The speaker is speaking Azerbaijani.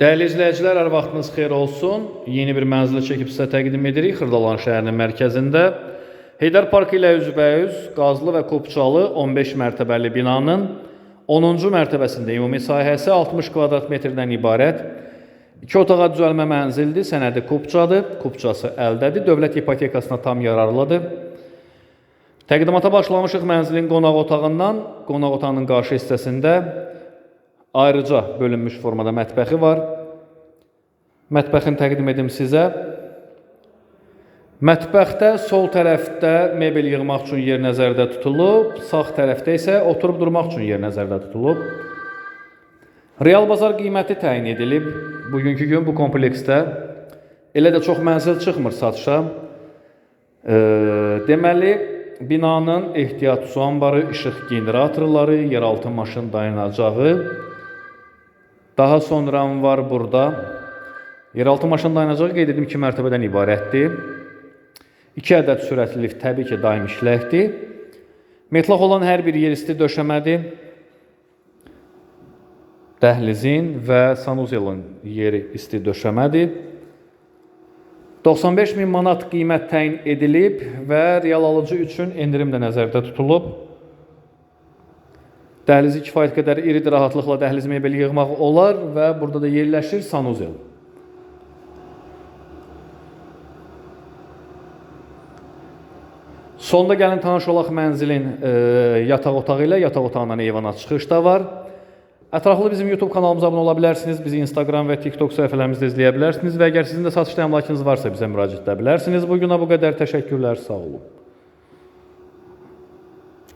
Dəyərli izləyicilər, hər vaxtınız xeyir olsun. Yeni bir mənzili çəkib sizə təqdim edirik Xırdalan şəhərinin mərkəzində. Heydər Parkı ilə üzbəyüz Qazlı və Kopçalı 15 mərtəbəli binanın 10-cu mərtəbəsində ümumi sahəsi 60 kvadrat metrdən ibarət İki otağa düzəlmə mənzildir, sənədi Kopçadır, Kopçası əldədir, dövlət ipotekasına tam yararlıdır. Təqdimata başlamışıq mənzilin qonaq otağından. Qonaq otağının qarşı hissəsində ayrıca bölünmüş formada mətbəxi var. Mətbəxini təqdim edim sizə. Mətbəxdə sol tərəfdə mebel yığmaq üçün yer nəzərdə tutulub, sağ tərəfdə isə oturub durmaq üçün yer nəzərdə tutulub. Real bazar qiyməti təyin edilib. Bugünkü gün bu kompleksdə elə də çox mənzil çıxmır satışa. E, deməli, binanın ehtiyat su anbarı, işıq generatorları, yeraltı maşın dayanacağı, daha sonra var burada yeraltı maşın dayanacağı qeyd edim 2 mərtəbədən ibarətdir. 2 ədəd sürətli lift təbii ki, daim işləkdir. Metlaq olan hər bir yer isti döşəmədir. Dəhlizin və sanuzelin yeri isti döşəmədir. 95 min manat qiymət təyin edilib və real alıcı üçün endirim də nəzərdə tutulub. Dəhlizi kifayət qədər iridir, rahatlıqla dəhliz mebeli yığmaq olar və burada da yerləşir sanuzel. Sonda gəlin tanış olaq mənzilin e, yataq otağı ilə, yataq otağından eyvana çıxış da var. Ətraflı bizim YouTube kanalımıza abunə ola bilərsiniz. Bizi Instagram və TikTok səhifələrimizdə izləyə bilərsiniz və əgər sizin də satışda əmlakınız varsa bizə müraciət edə bilərsiniz. Bu günə bu qədər təşəkkürlər, sağ olun.